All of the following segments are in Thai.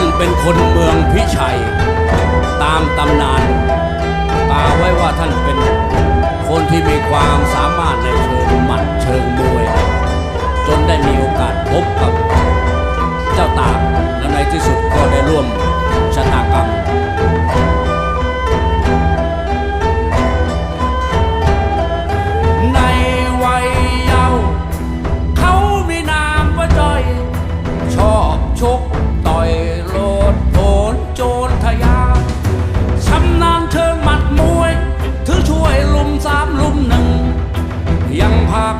านเป็นคนเมืองพิชัย ตามตำนานตาไว้ว่าท่านเป็นคนที่มีความสามารถในเชิงหมัดเชิงมวย จนได้มีโอกาสพบกับ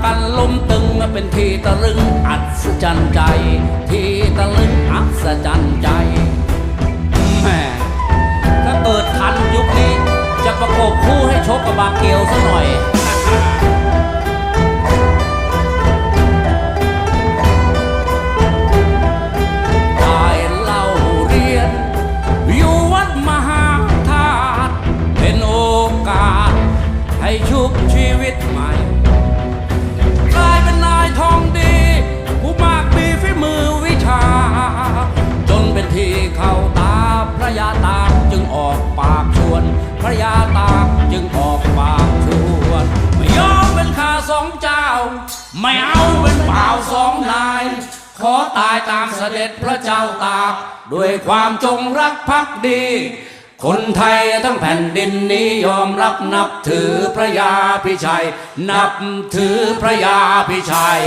กันล้มตึงเป็นที่ตะลึงอัศจรรย์ใจ ที่ตะลึงอัศจรรย์ใจแม่ถ้าเกิดทันยุคนี้จะประกบคู่ให้ชกกับบาเกียวซะหน่อยได้เล่าเรียนอยู่วัดมหาธาตุเป็นโอกาสให้ชุบชีวิตใหม่ ระยาตากจึงออกปากชวนไม่ยอมเป็นข้าสองเจ้า ไม่เอาเป็นเปล่าวสองนาย ขอตายตามเสด็จพระเจ้าตาก ด้วยความจงรักภักดี คนไทยทั้งแผ่นดินนี้ยอมรับนับถือพระยาพิชัย นับถือพระยาพิชัย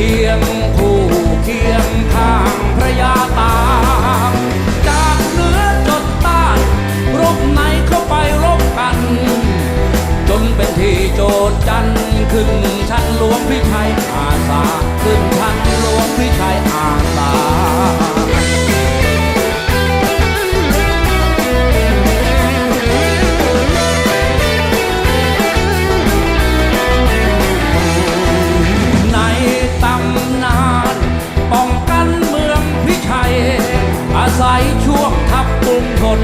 คียงคู่เคียงทางพระยาตา จากเหนือจดใต้รบไหนเข้าไปรบกัน จนเป็นที่โจดจันขึ้นชั้นหลวงพิชัยอาสา ขึ้นชั้นหลวงพิชัยอาสา ศัยช่วงทับกรุงทน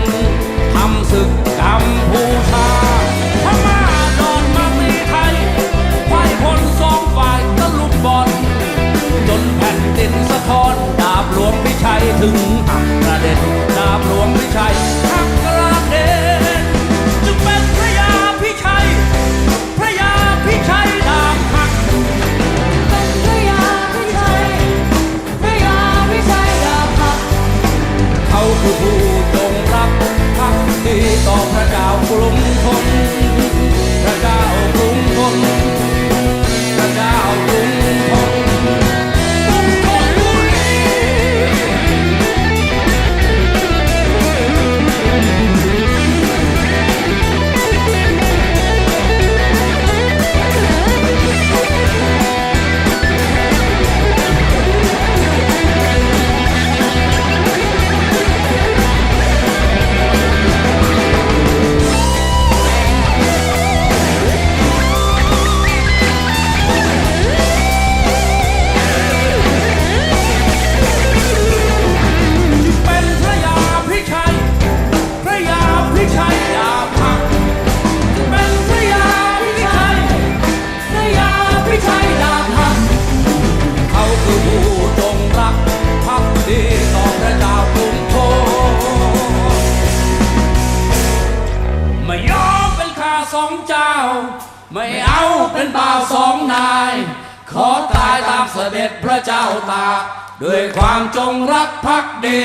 ทำศึกกัมพูชา สองเจ้า ไม่เอาเป็นบ่าวสองนาย ขอตายตามเสด็จพระเจ้าตากด้วยความจงรักภักดี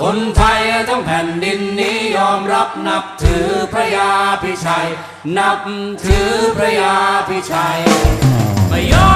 คนไทยทั้งแผ่นดินนี้ยอมรับนับถือพระยาพิชัย นับถือพระยาพิชัยไม่ยอม